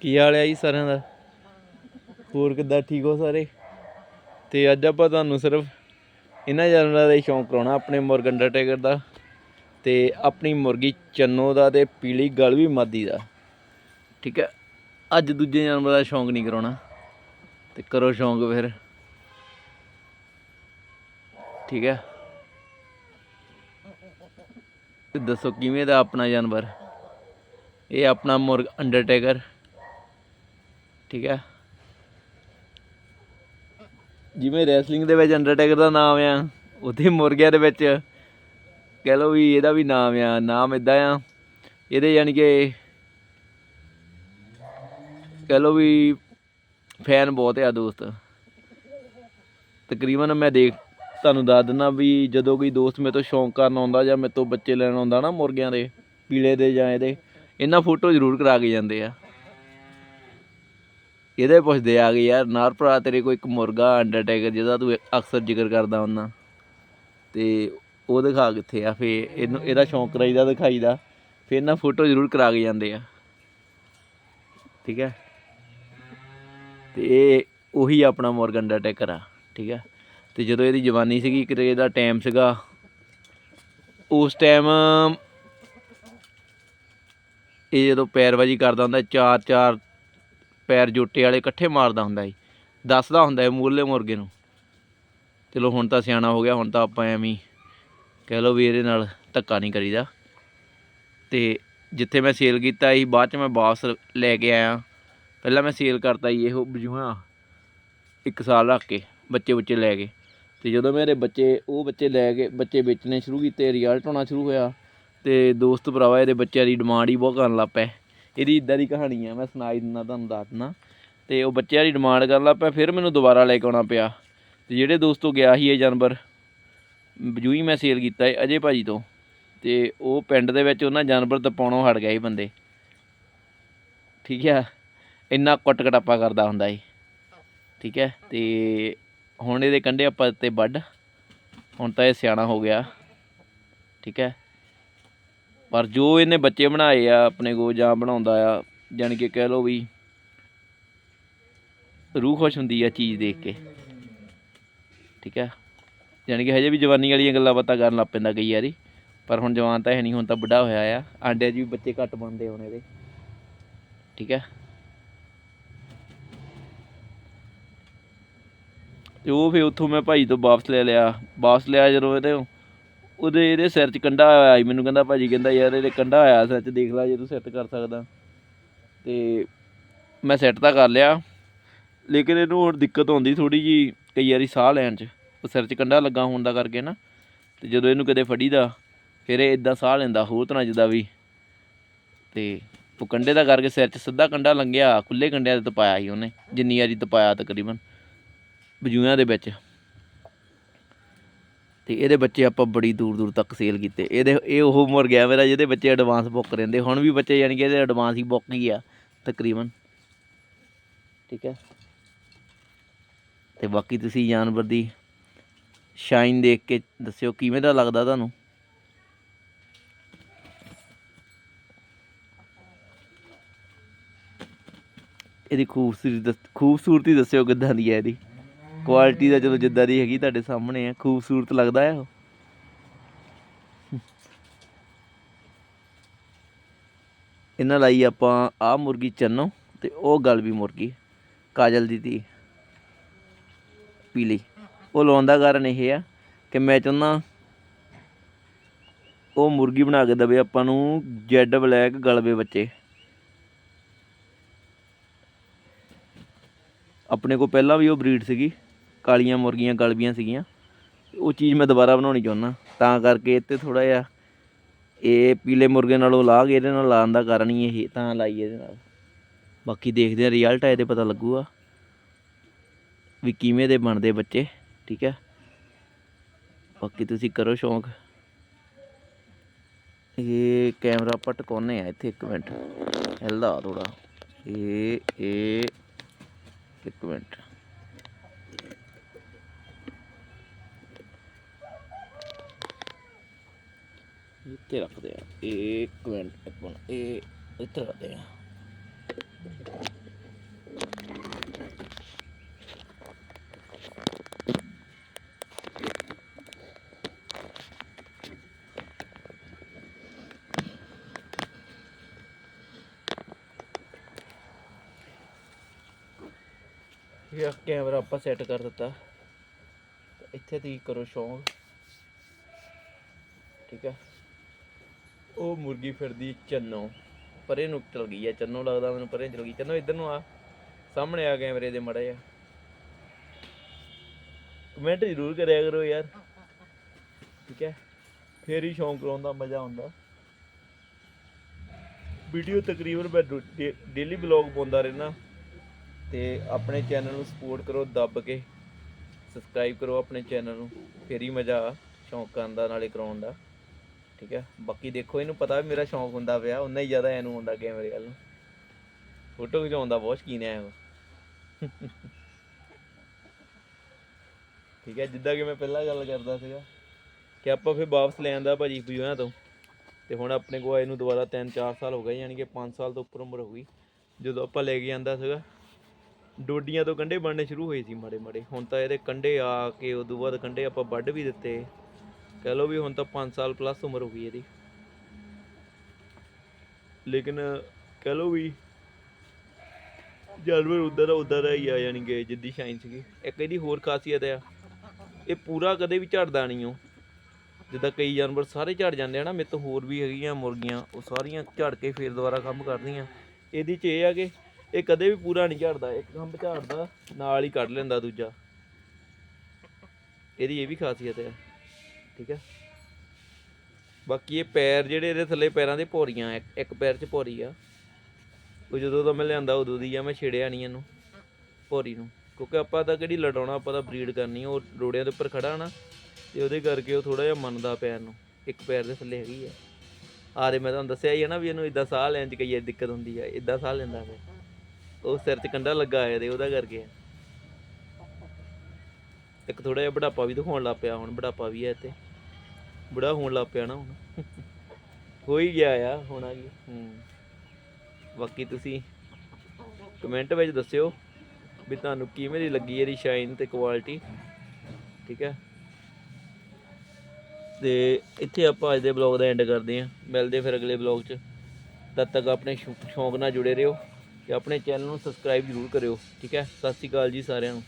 ਕੀ ਹਾਲ ਹੈ ਜੀ ਸਾਰਿਆਂ ਦਾ? ਹੋਰ ਕਿੱਦਾਂ ਠੀਕ ਹੋ ਸਾਰੇ? ਤੇ ਅੱਜ ਆਪਾਂ ਤੁਹਾਨੂੰ ਸਿਰਫ ਇਹਨਾਂ ਜਾਨਵਰਾਂ ਦਾ ਹੀ ਸ਼ੌਂਕ ਕਰਾਉਣਾ, ਆਪਣੇ ਮੁਰਗ ਅੰਡਰਟੇਕਰ ਦਾ ਤੇ ਆਪਣੀ ਮੁਰਗੀ ਚੰਨੋ ਦਾ ਤੇ ਪੀਲੀ ਗਲਵੀ ਮਾਦੀ ਦਾ। ਠੀਕ ਹੈ? ਅੱਜ ਦੂਜੇ ਜਾਨਵਰਾਂ ਦਾ ਸ਼ੌਂਕ ਨਹੀਂ ਕਰਾਉਣਾ। ਤੇ ਕਰੋ ਸ਼ੌਂਕ ਫਿਰ। ਠੀਕ ਹੈ? ਦੱਸੋ ਕਿਵੇਂ ਦਾ ਆਪਣਾ ਜਾਨਵਰ? ਇਹ ਆਪਣਾ ਮੁਰਗ ਅੰਡਰਟੇਕਰ ਠੀਕ ਹੈ। ਜਿਵੇਂ ਰੈਸਲਿੰਗ ਦੇ ਵਿੱਚ ਅੰਡਰਟੇਕਰ ਦਾ ਨਾਮ ਆ, ਉਥੇ ਮੁਰਗਿਆਂ ਦੇ ਵਿੱਚ। ਕਹਿ ਲਓ ਵੀ ਇਹਦਾ ਵੀ ਨਾਮ ਆ, ਨਾਮ ਇਦਾਂ ਆ। ਇਹਦੇ ਯਾਨੀ ਕਿ ਕਹਿ ਲਓ ਵੀ ਫੈਨ ਬਹੁਤ ਆ ਦੋਸਤ। ਤਕਰੀਬਨ ਮੈਂ ਦੇਖ, ਤੁਹਾਨੂੰ ਦੱਸ ਦਿੰਦਾ ਵੀ ਜਦੋਂ ਕੋਈ ਦੋਸਤ ਮੇਰੇ ਤੋਂ ਸ਼ੌਂਕ ਕਰਨ ਆਉਂਦਾ ਜਾਂ ਮੇਰੇ ਤੋਂ ਬੱਚੇ ਲੈਣ ਆਉਂਦਾ ਨਾ ਮੁਰਗਿਆਂ ਦੇ, ਪੀਲੇ ਦੇ ਜਾਂ ਇਹਦੇ, ਇਹਨਾਂ ਫੋਟੋ ਜ਼ਰੂਰ ਕਰਾ ਕੇ ਜਾਂਦੇ ਆ। ਇਹਦੇ ਪੁੱਛਦੇ ਆ ਗਏ ਯਾਰ ਨਾਰ ਭਰਾ ਤੇਰੇ ਕੋਈ ਇੱਕ ਮੁਰਗਾ ਅੰਡਰਟੇਕਰ ਜਿਹਦਾ ਤੂੰ ਅਕਸਰ ਜ਼ਿਕਰ ਕਰਦਾ ਹੁੰਦਾ। ਤੇ ਉਹ ਦਿਖਾ ਕਿੱਥੇ ਆ? ਫੇ ਇਹਨੂੰ ਇਹਦਾ ਸ਼ੌਂਕ ਕਰਾਈਦਾ ਦਿਖਾਈਦਾ। ਫੇ ਇਹਨਾਂ ਫੋਟੋ ਜ਼ਰੂਰ ਕਰਾ ਕੇ ਜਾਂਦੇ ਆ। ਠੀਕ ਹੈ? ਤੇ ਇਹ ਉਹੀ ਆਪਣਾ ਮੁਰਗਾ ਅੰਡਰਟੇਕਰ ਆ। ਠੀਕ ਹੈ? ਤੇ ਜਦੋਂ ਇਹਦੀ ਜਵਾਨੀ ਸੀਗੀ ਕਿਤੇ ਇਹਦਾ ਟਾਈਮ ਸੀਗਾ। ਉਸ ਟਾਈਮ ਇਹ ਜਦੋਂ ਪੈਰਵਾਜੀ ਕਰਦਾ ਹੁੰਦਾ, ਚਾਰ ਚਾਰ ਪੈਰ ਜੋਟੇ ਵਾਲੇ ਇਕੱਠੇ ਮਾਰਦਾ ਹੁੰਦਾ ਸੀ। ਦੱਸਦਾ ਹੁੰਦਾ ਹੈ ਮੂਰਲੇ ਮੁਰਗੇ ਨੂੰ, ਚਲੋ ਹੁਣ ਤਾਂ ਸਿਆਣਾ ਹੋ ਗਿਆ, ਹੁਣ ਤਾਂ ਆਪਾਂ ਐਵੇਂ ਕਹਿ ਲਓ ਵੀ ਇਹਦੇ ਨਾਲ ਧੱਕਾ ਨਹੀਂ ਕਰੀਦਾ। ਤੇ ਜਿੱਥੇ ਮੈਂ ਸੇਲ ਕੀਤਾ ਸੀ, ਬਾਅਦ ਚ ਮੈਂ ਵਾਪਸ ਲੈ ਕੇ ਆਇਆ। ਪਹਿਲਾਂ ਮੈਂ ਸੇਲ ਕਰਤਾ ਜੀ ਇਹੋ ਬਜੂਹਾ ਇੱਕ ਸਾਲ ਰੱਖ ਕੇ, ਬੱਚੇ ਬੱਚੇ ਲੈ ਕੇ। ਤੇ ਜਦੋਂ ਮੇਰੇ ਬੱਚੇ, ਉਹ ਬੱਚੇ ਲੈ ਕੇ, ਬੱਚੇ ਵੇਚਣੇ ਸ਼ੁਰੂ ਕੀਤੇ ਰਿਜ਼ਲਟ ਹੋਣਾ ਸ਼ੁਰੂ ਹੋਇਆ। ਤੇ ਦੋਸਤ ਭਰਾਵਾ, ਇਹਦੇ ਬੱਚਿਆਂ ਦੀ ਡਿਮਾਂਡ ਹੀ ਬਹੁਤ ਕਰਨ ਲੱਗ ਪਏ ਇਹਦੀ ਇਦਾਂ ਦੀ ਕਹਾਣੀ ਆ, ਮੈਂ ਸੁਣਾਈ ਦਿੰਦਾ ਤੁਹਾਨੂੰ, ਦੱਸ ਦਿੰਦਾ। ਤੇ ਉਹ ਬੱਚਿਆਂ ਦੀ ਡਿਮਾਂਡ ਕਰਨ ਲੱਗ ਪਿਆ, ਫਿਰ ਮੈਨੂੰ ਦੁਬਾਰਾ ਲੈ ਕੇ ਆਉਣਾ ਪਿਆ। ਤੇ ਜਿਹੜੇ ਦੋਸਤੋ ਗਿਆ ਸੀ ਇਹ ਜਾਨਵਰ ਬਜੂਈ ਮੈਂ ਸੇਲ ਕੀਤਾ ਹੈ ਅਜੇ ਭਾਜੀ ਤੋਂ। ਤੇ ਉਹ ਪਿੰਡ ਦੇ ਵਿੱਚ ਉਹਨਾਂ ਜਾਨਵਰ ਤਪਾਉਣੋਂ ਹਟ ਗਿਆ ਸੀ ਬੰਦੇ। ਠੀਕ ਹੈ ਇੰਨਾ ਕੁੱਟ ਕਟਾਪਾ ਕਰਦਾ ਹੁੰਦਾ ਸੀ। ਠੀਕ ਹੈ ਤੇ ਹੁਣ ਇਹਦੇ ਕੰਢੇ ਆਪਾਂ ਤੇ ਵੱਡ ਹੁਣ ਤਾਂ ਇਹ ਸਿਆਣਾ ਹੋ ਗਿਆ। ਠੀਕ ਹੈ ਪਰ ਜੋ ਇਹਨੇ ਬੱਚੇ ਬਣਾਏ ਆ, ਆਪਣੇ ਕੋ ਜਾਂ ਬਣਾਉਂਦਾ ਆ, ਜਾਣੀ ਕਿ ਕਹਿ ਲਓ ਵੀ ਰੂਹ ਖੁਸ਼ ਹੁੰਦੀ ਆ ਚੀਜ਼ ਦੇਖ ਕੇ। ਠੀਕ ਹੈ ਜਾਣੀ ਕਿ ਹਜੇ ਵੀ ਜਵਾਨੀ ਵਾਲੀਆਂ ਗੱਲਾਂ ਬਾਤਾਂ ਕਰਨ ਲੱਗ ਪੈਂਦਾ ਕਈ ਵਾਰੀ, ਪਰ ਹੁਣ ਜਵਾਨ ਤਾਂ ਹੈ ਨਹੀਂ, ਹੁਣ ਤਾਂ ਬੁੱਢਾ ਹੋਇਆ ਆ ਆਂਡੇ 'ਚ ਵੀ ਬੱਚੇ ਘੱਟ ਬਣਦੇ ਹੁਣ ਇਹਦੇ। ਠੀਕ ਹੈ ਤੇ ਉਹ ਫਿਰ ਉੱਥੋਂ ਮੈਂ ਭਾਈ ਤੋਂ ਵਾਪਸ ਲੈ ਲਿਆ, ਵਾਪਸ ਲਿਆ ਜਦੋਂ ਇਹਦੇ ਉਹਦੇ ਇਹਦੇ ਸਿਰ 'ਚ ਕੰਡਾ ਹੋਇਆ ਸੀ, ਮੈਨੂੰ ਕਹਿੰਦਾ ਭਾਜੀ, ਕਹਿੰਦਾ ਯਾਰ ਇਹਦੇ ਕੰਡਾ ਹੋਇਆ ਸਿਰ 'ਚ, ਦੇਖ ਲੈ ਜੇ ਤੂੰ ਸੈੱਟ ਕਰ ਸਕਦਾ। ਤੇ ਮੈਂ ਸੈੱਟ ਤਾਂ ਕਰ ਲਿਆ, ਲੇਕਿਨ ਇਹਨੂੰ ਹੋਰ ਦਿੱਕਤ ਆਉਂਦੀ ਥੋੜੀ ਜੀ ਕਈ ਵਾਰੀ ਸਾਹ ਲੈਣ 'ਚ, ਉਹ ਸਿਰ 'ਚ ਕੰਡਾ ਲੱਗਾ ਹੋਣ ਦਾ ਕਰਕੇ ਨਾ, ਤੇ ਜਦੋਂ ਇਹਨੂੰ ਕਦੇ ਫੜੀਦਾ, ਫਿਰ ਇਹ ਇਦਾਂ ਸਾਹ ਲੈਂਦਾ, ਹੋਰ ਤਰ੍ਹਾਂ ਜਿੱਦਾਂ ਵੀ। ਤੇ ਉਹ ਕੰਡੇ ਦਾ ਕਰਕੇ ਸਿਰ 'ਚ ਸਿੱਧਾ ਕੰਡਾ ਲੰਘਿਆ ਖੁੱਲੇ ਕੰਡਿਆਂ ਤੇ ਤਪਾਇਆ ਸੀ ਉਹਨੇ, ਜਿੰਨੀ ਵਾਰੀ ਤਪਾਇਆ ਤਕਰੀਬਨ ਬਜੂਆਂ ਦੇ ਵਿੱਚ। ਤੇ ਇਹਦੇ ਬੱਚੇ ਆਪਾਂ ਬੜੀ ਦੂਰ ਦੂਰ ਤੱਕ ਸੇਲ ਕੀਤੇ। ਇਹਦੇ, ਇਹ ਉਹ ਮੁਰ ਗਿਆ ਮੇਰਾ ਜਿਹਦੇ ਬੱਚੇ ਐਡਵਾਂਸ ਬੁੱਕ ਰਹਿੰਦੇ ਹੁਣ ਵੀ ਬੱਚੇ ਯਾਨੀ ਕਿ ਇਹਦੇ ਐਡਵਾਂਸ ਹੀ ਬੁੱਕ ਹੀ ਆ, ਤਕਰੀਬਨ। ਠੀਕ ਹੈ? ਤੇ ਬਾਕੀ ਤੁਸੀਂ ਜਾਨਵਰ ਦੀ ਸ਼ਾਈਨ ਦੇਖ ਕੇ ਦੱਸਿਓ, ਕਿਵੇਂ ਦਾ ਲੱਗਦਾ ਤੁਹਾਨੂੰ? ਇਹਦੀ ਖੂਬਸੂਰਤੀ ਦੱਸ- ਖੂਬਸੂਰਤੀ ਦੱਸਿਓ ਕਿੱਦਾਂ ਦੀ ਹੈ ਇਹਦੀ। ਕੁਆਲਿਟੀ ਦਾ ਚਲੋ ਜਿੱਦਾਂ ਦੀ ਹੈਗੀ ਤੁਹਾਡੇ ਸਾਹਮਣੇ ਆ, ਖੂਬਸੂਰਤ ਲੱਗਦਾ ਆ ਉਹ। ਇਹਨਾਂ ਲਈ ਆਪਾਂ ਆਹ ਮੁਰਗੀ ਚੰਨੋ ਤੇ ਉਹ ਗਲ ਵੀ ਮੁਰਗੀ, ਕਾਜਲ ਦੀ ਧੀ, ਪੀਲੀ। ਉਹ ਲਾਉਣ ਦਾ ਕਾਰਨ ਇਹ ਆ ਕਿ ਮੈਂ ਚਾਹੁੰਦਾ ਉਹ ਮੁਰਗੀ ਬਣਾ ਕੇ ਦਵੇ ਆਪਾਂ ਨੂੰ ਜੈਡ ਬਲੈਕ ਗਲਵੇ ਬੱਚੇ। ਆਪਣੇ ਕੋਲ ਪਹਿਲਾਂ ਵੀ ਉਹ ਬਰੀਡ ਸੀਗੀ। ਕਾਲੀਆਂ ਮੁਰਗੀਆਂ ਗਲਬੀਆਂ ਸੀਗੀਆਂ। ਉਹ ਚੀਜ਼ ਮੈਂ ਦੁਬਾਰਾ ਬਣਾਉਣੀ ਚਾਹੁੰਦਾ। ਤਾਂ ਕਰਕੇ ਇੱਥੇ ਥੋੜਾ ਜਿਹਾ ਇਹ ਪੀਲੇ ਮੁਰਗੇ ਨਾਲੋਂ ਲਾ ਕੇ ਇਹਦੇ ਨਾਲ ਲਾਉਣ ਦਾ ਕਾਰਨ ਹੀ ਇਹ ਤਾਂ ਲਾਈ ਇਹਦੇ ਨਾਲ। ਬਾਕੀ ਦੇਖਦੇ ਆ ਰਿਜ਼ਲਟ ਆ, ਇਹਦੇ ਪਤਾ ਲੱਗੂਗਾ ਵੀ ਕਿਵੇਂ ਦੇ ਬਣਦੇ ਬੱਚੇ, ਠੀਕ ਹੈ? ਬਾਕੀ ਤੁਸੀਂ ਕਰੋ ਸ਼ੌਂਕ। ਇਹ ਕੈਮਰਾ ਆਪਾਂ ਆ ਇੱਥੇ ਇੱਕ ਮਿੰਟ। ਹਿਲਦਾ ਥੋੜਾ ਇਹ ਇਹ, ਇੱਕ ਮਿੰਟ। ਇੱਥੇ ਰੱਖਦੇ ਆ ਇੱਕ ਮਿੰਟ ਇੱਕ ਮਿੰਟ ਇਹ ਇੱਥੇ ਰੱਖਦੇ ਆ ਇਹ ਕੈਮਰਾ ਆਪਾਂ ਸੈੱਟ ਕਰ ਦਿੱਤਾ। ਇੱਥੇ ਤੁਸੀਂ ਕਰੋ ਸ਼ੌਂਕ ਠੀਕ ਹੈ ਉਹ ਮੁਰਗੀ ਫਿਰਦੀ ਚੰਨੋ, ਪਰੇ ਨੂੰ ਚਲ ਗਈ ਹੈ ਚੰਨੋ ਲੱਗਦਾ ਮੈਨੂੰ ਪਰੇ ਚਲ ਗਈ। ਚੰਨੋ ਇੱਧਰ ਨੂੰ ਆ, ਸਾਹਮਣੇ ਆ ਕੈਮਰੇ ਦੇ ਮੜੇ ਆ ਕਮੈਂਟ ਜ਼ਰੂਰ ਕਰਿਆ ਕਰੋ ਯਾਰ। ਠੀਕ ਹੈ? ਫੇਰ ਹੀ ਸ਼ੌਂਕ ਕਰਾਉਣ ਦਾ ਮਜ਼ਾ ਆਉਂਦਾ। ਵੀਡੀਓ ਤਕਰੀਬਨ ਮੈਂ ਡੇਲੀ ਬਲੌਗ ਪਾਉਂਦਾ ਰਹਿਣਾ ਤੇ ਆਪਣੇ ਚੈਨਲ ਨੂੰ ਸਪੋਰਟ ਕਰੋ, ਦੱਬ ਕੇ। ਸਬਸਕ੍ਰਾਈਬ ਕਰੋ ਆਪਣੇ ਚੈਨਲ ਨੂੰ। ਫੇਰ ਹੀ ਮਜ਼ਾ ਆ, ਸ਼ੌਂਕ ਕਰਨ ਦਾ ਨਾਲੇ ਕਰਾਉਣ ਦਾ। ਠੀਕ ਹੈ? ਬਾਕੀ ਦੇਖੋ, ਇਹਨੂੰ ਪਤਾ ਵੀ ਮੇਰਾ ਸ਼ੌਂਕ ਹੁੰਦਾ ਪਿਆ ਉਨਾ ਹੀ ਜ਼ਿਆਦਾ ਇਹਨੂੰ ਹੁੰਦਾ ਮੇਰੇ ਵੱਲ ਨੂੰ। ਫੋਟੋ ਖਿਚਾਉਣ ਦਾ ਬਹੁਤ ਸ਼ੌਕੀਨ ਹੈ ਉਹ। ਠੀਕ ਹੈ, ਜਿੱਦਾਂ ਕਿ ਮੈਂ ਪਹਿਲਾਂ ਗੱਲ ਕਰਦਾ ਸੀਗਾ ਕਿ ਆਪਾਂ ਫਿਰ ਵਾਪਸ ਲੈ ਆਂਦਾ ਭਾਜੀ ਬੁਝੋਆਂ ਤੋਂ। ਤੇ ਹੁਣ ਆਪਣੇ ਕੋਲ ਇਹਨੂੰ ਦੁਬਾਰਾ 3-4 ਸਾਲ ਹੋ ਗਏ, ਯਾਨੀ ਕਿ 5 ਸਾਲ ਤੋਂ ਉੱਪਰ ਉਮਰ ਹੋ ਗਈ। ਜਦੋਂ ਆਪਾਂ ਲੈ ਕੇ ਆਂਦਾ ਸੀਗਾ, ਡੋਡੀਆਂ ਤੋਂ ਕੰਡੇ ਬਣਨੇ ਸ਼ੁਰੂ ਹੋਏ ਸੀ ਮਾੜੇ ਮਾੜੇ ਹੁਣ ਤਾਂ ਇਹਦੇ ਕੰਡੇ ਆ ਕੇ, ਉਦੋਂ ਬਾਅਦ ਕੰਡੇ ਆਪਾਂ ਵੱਢ ਵੀ ਦਿੱਤੇ। ਕਹਿ ਲਓ ਵੀ ਹੁਣ ਤਾਂ 5 ਸਾਲ ਪਲੱਸ ਉਮਰ ਹੋ ਗਈ ਇਹਦੀ। ਲੇਕਿਨ ਕਹਿ ਲਓ ਵੀ ਜਾਨਵਰ ਉਦਾਂ ਦਾ ਉਦਾਂ ਦਾ ਹੀ ਆ ਯਾਨੀ ਕਿ ਜਿੱਦੀ ਸ਼ਾਈਨ ਸੀਗੀ। ਇੱਕ ਇਹਦੀ ਹੋਰ ਖਾਸੀਅਤ ਆ, ਇਹ ਪੂਰਾ ਕਦੇ ਵੀ ਝੜਦਾ ਨਹੀਂ ਉਹ। ਜਿੱਦਾਂ ਕਈ ਜਾਨਵਰ ਸਾਰੇ ਝੜ ਜਾਂਦੇ ਆ ਨਾ, ਮੇਰੇ ਤੋਂ ਹੋਰ ਵੀ ਹੈਗੀਆਂ ਮੁਰਗੀਆਂ, ਉਹ ਸਾਰੀਆਂ ਝੜ ਕੇ ਫੇਰ ਦੁਬਾਰਾ ਕੰਮ ਕਰਦੀਆਂ। ਇਹਦੀ ਚ ਇਹ ਆ ਕਿ ਇਹ ਕਦੇ ਵੀ ਪੂਰਾ ਨਹੀਂ ਝੜਦਾ, ਇੱਕ ਖੰਭ ਝੜਦਾ, ਨਾਲ ਹੀ ਕੱਢ ਲੈਂਦਾ ਦੂਜਾ। ਇਹਦੀ ਇਹ ਵੀ ਖਾਸੀਅਤ ਹੈ ਠੀਕ ਹੈ। ਬਾਕੀ ਇਹ ਪੈਰ ਜਿਹੜੇ ਇਹਦੇ ਥੱਲੇ ਪੈਰਾਂ ਦੇ ਭੌਰੀਆਂ ਇੱਕ- ਇੱਕ ਪੈਰ 'ਚ ਭੌਰੀ ਆ। ਉਹ ਜਦੋਂ ਦਾ ਮੈਂ ਲਿਆਂਦਾ ਉਦੋਂ ਦੀ ਆ ਮੈਂ ਛੇੜਿਆ ਨਹੀਂ ਇਹਨੂੰ ਭੌਰੀ ਨੂੰ। ਕਿਉਂਕਿ ਆਪਾਂ ਤਾਂ ਕਿਹੜੀ ਲੜਾਉਣਾ ਆਪਾਂ ਤਾਂ ਬਰੀਡ ਕਰਨੀ ਆ, ਉਹ ਰੋੜਿਆਂ ਦੇ ਉੱਪਰ ਖੜਾ ਨਾ ਤੇ ਉਹਦੇ ਕਰਕੇ ਉਹ ਥੋੜਾ ਜਿਹਾ ਮੰਨਦਾ ਪੈਰ ਨੂੰ ਇੱਕ ਪੈਰ ਦੇ ਥੱਲੇ ਹੈਗੀ ਆ। ਆਰੇ ਮੈਂ ਤੁਹਾਨੂੰ ਦੱਸਿਆ ਹੀ ਆ ਨਾ ਵੀ ਇਹਨੂੰ ਇਦਾਂ ਸਾਹ ਲੈਣ 'ਚ ਕਈ ਵਾਰ ਦਿੱਕਤ ਹੁੰਦੀ ਆ ਇਦਾਂ ਸਾਹ ਲੈਂਦਾ ਫਿਰ ਉਹ ਸਿਰ 'ਚ ਕੰਡਾ ਲੱਗਾ ਇਹਦੇ ਉਹਦਾ ਕਰਕੇ ਆ। ਇੱਕ ਥੋੜਾ ਜਿਹਾ ਬੁਢਾਪਾ ਵੀ ਦਿਖਾਉਣ ਲੱਗ ਪਿਆ ਹੁਣ ਬੁਢਾਪਾ ਵੀ ਹੈ ਤੇ ਬੁੜਾ ਹੋਣ ਲੱਗ ਪਿਆ ਨਾ ਹੁਣ। ਹੋ ਹੀ ਗਿਆ ਆ ਹੋਣਾ ਕੀ। ਹੂੰ। ਬਾਕੀ ਤੁਸੀਂ ਕਮੈਂਟ ਵਿੱਚ ਦੱਸਿਓ ਵੀ ਤੁਹਾਨੂੰ ਕਿਵੇਂ ਦੀ ਲੱਗੀ ਇਹਦੀ ਸ਼ਾਈਨ ਤੇ ਕੁਆਲਿਟੀ ਠੀਕ ਹੈ? ਤੇ ਇੱਥੇ ਆਪਾਂ ਅੱਜ ਦੇ ਬਲੌਗ ਦਾ ਐਂਡ ਕਰਦੇ ਹਾਂ। ਮਿਲਦੇ ਫਿਰ ਅਗਲੇ ਬਲੌਗ 'ਚ। ਤਦ ਤੱਕ ਆਪਣੇ ਸ਼ੌਂਕ ਨਾਲ ਜੁੜੇ ਰਹੋ ਤੇ ਆਪਣੇ ਚੈਨਲ ਨੂੰ ਸਬਸਕ੍ਰਾਈਬ ਜ਼ਰੂਰ ਕਰਿਓ ਠੀਕ ਹੈ? ਸਤਿ ਸ਼੍ਰੀ ਅਕਾਲ ਜੀ ਸਾਰਿਆਂ ਨੂੰ।